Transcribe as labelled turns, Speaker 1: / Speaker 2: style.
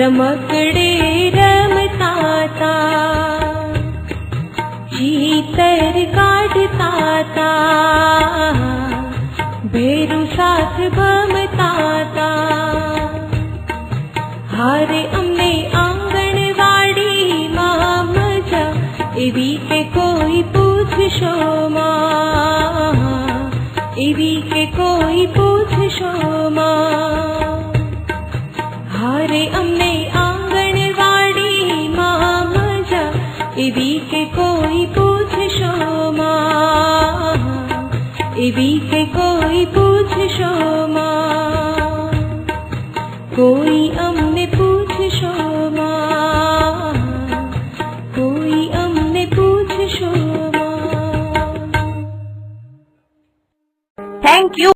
Speaker 1: रमकड़े रमताता भीतर काटताता भेरु साथ भमताता हारे अमने आंगणवाड़ी मां मजा एवी के कोई पूछशो मां एवी के कोई पूछशो मां हरे এদিকে কই বুঝিস মা এদিকে কই বুঝিস মা কই আমনে বুঝিস মা